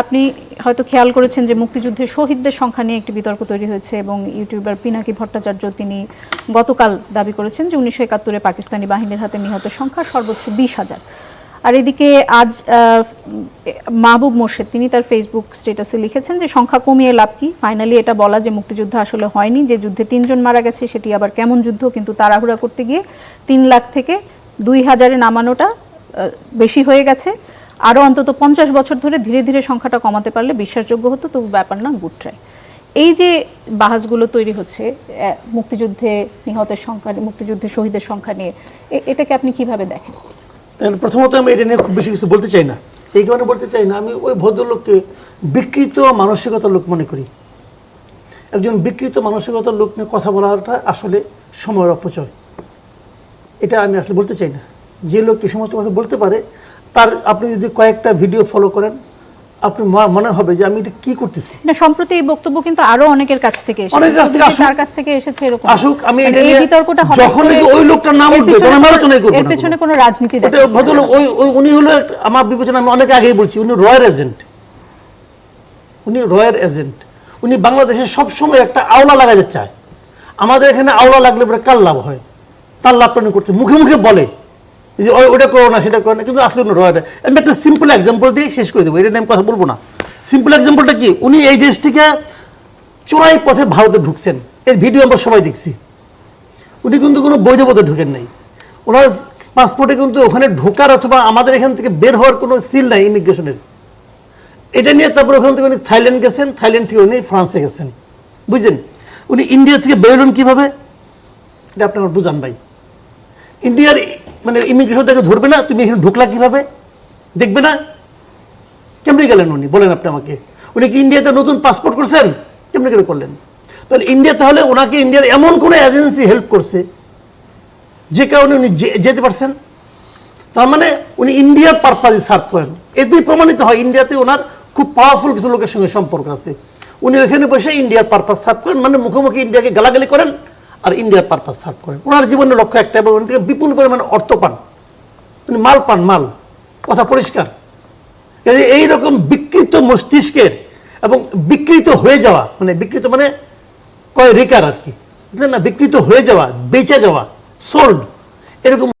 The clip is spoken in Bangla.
আপনি হয়তো খেয়াল করেছেন যে মুক্তিযুদ্ধের শহীদদের সংখ্যা নিয়ে একটি বিতর্ক তৈরি হয়েছে এবং ইউটিউবার পিনাকি ভট্টাচার্য তিনি গতকাল দাবি করেছেন যে উনিশশো একাত্তরে পাকিস্তানি বাহিনীর হাতে নিহত সংখ্যা সর্বোচ্চ বিশ হাজার। আর এদিকে আজ মাহবুব মোর্শেদ তিনি তার ফেসবুক স্ট্যাটাসে লিখেছেন যে সংখ্যা কমিয়ে লাভ কি? ফাইনালি এটা বলা যে মুক্তিযুদ্ধ আসলে হয়নি, যে যুদ্ধে তিনজন মারা গেছে সেটি আবার কেমন যুদ্ধ? কিন্তু তাড়াহুড়া করতে গিয়ে তিন লাখ থেকে দুই হাজারে নামানোটা বেশি হয়ে গেছে। আরও অন্তত পঞ্চাশ বছর ধরে ধীরে ধীরে সংখ্যাটা কমাতে পারলে বিশ্বাসযোগ্য হতো, তবু ব্যাপার না, গুড ট্রাই। এই যে বাহাসগুলো তৈরি হচ্ছে মুক্তিযুদ্ধে নিহতের সংখ্যা মুক্তিযুদ্ধে শহীদের সংখ্যা নিয়ে এটাকে আপনি কীভাবে দেখেন, প্রথমত আমি এটা নিয়ে খুব বেশি কিছু বলতে চাই না। এই কারণে বলতে চাই না, আমি ওই ভদ্রলোককে বিকৃত মানসিকতার লোক মনে করি। একজন বিকৃত মানসিকতার লোক নিয়ে কথা বলাটা আসলে সময়ের অপচয়। এটা আমি আসলে বলতে চাই না। যে লোক এই সমস্ত কথা বলতে পারে তার আপনি যদি কয়েকটা ভিডিও ফলো করেন আপনি মনে হবে যে আমি এটা কি করতেছি। না সম্প্রতি এই বক্তব্য কিন্তু আরও অনেকের কাছ থেকে এসেছে। অনেকের কাছ থেকে তার কাছ থেকে এসেছে এরকম। আসুক, আমি মানে এটা এই নিয়ে বিতর্কটা হঠাৎ যখন ওই লোকটার নাম উঠবে, তখন আমি আলোচনাই করব এর পেছনে কোনো। রাজনীতি দেখেন। না। ভদ্রলোক ওই ওই- উনি হলো আমার বিবেচনা আমি অনেক আগেই বলছি উনি রয়্যাল এজেন্ট। উনি রয়্যাল এজেন্ট। উনি বাংলাদেশে সবসময় একটা আওলা লাগাতে চায়। আমাদের এখানে আওলা লাগলে পরে কার লাভ হয়? তার লাভটা উনি করতে মুখে মুখে বলে। যে ওটা করো না, সেটা করো না, কিন্তু আসলে উনি রয়্যাল আমি একটা সিম্পল এক্সাম্পল দিয়ে শেষ করে দেবো এটা নিয়ে আমি কথা বলব না। সিম্পল এক্সাম্পলটা কি? উনি এই দেশ থেকে চোরাই পথে ভারতে ঢুকছেন। এর ভিডিও আমরা সবাই দেখছি। উনি কিন্তু কোনো বৈধ পথে ঢুকেন নাই। ওনার পাসপোর্টে কিন্তু ওখানে ঢোকার অথবা আমাদের এখান থেকে বের হওয়ার কোনো সিল নাই ইমিগ্রেশনের এটা নিয়ে তারপর ওখান থেকে উনি থাইল্যান্ড গেছেন, থাইল্যান্ড থেকে উনি ফ্রান্সে গেছেন। বুঝলেন? উনি ইন্ডিয়া থেকে বেরোলেন কীভাবে? এটা আপনি আমার বুঝান ভাই। ইন্ডিয়ার মানে ইমিগ্রেশন থেকে ধরবে না, তুমি এখানে ঢুকলা কীভাবে? দেখবে না? কেমনি গেলেন উনি? বলেন আপনি আমাকে। উনি কি ইন্ডিয়াতে নতুন পাসপোর্ট করছেন? কেমনি করে করলেন? তাহলে ইন্ডিয়া তাহলে ওনাকে ইন্ডিয়ার এমন কোনো এজেন্সি হেল্প করছে, যে কারণে উনি যেতে পারছেন? তার মানে উনি ইন্ডিয়ার পারপাজে সার্ভ করেন। এতেই প্রমাণিত হয় ইন্ডিয়াতে ওনার খুব পাওয়ারফুল কিছু লোকের সঙ্গে সম্পর্ক আছে। উনি ওখানে বসে ইন্ডিয়ার পারপাস সার্ভ করেন মানে মুখোমুখি ইন্ডিয়াকে গালাগালি করেন। আর ইন্ডিয়ার পারপাস সার্ভ করেন ওনার জীবনের লক্ষ্য একটা এবং ওনার থেকে বিপুল পরিমাণে অর্থ পান। উনি মাল পান, মাল। কথা পরিষ্কার। এই এইরকম বিকৃত মস্তিষ্কের এবং বিকৃত হয়ে যাওয়া মানে বিকৃত মানে কয় রেকার আর কি। না? বিকৃত হয়ে যাওয়া, বেঁচে যাওয়া সোল্ড এরকম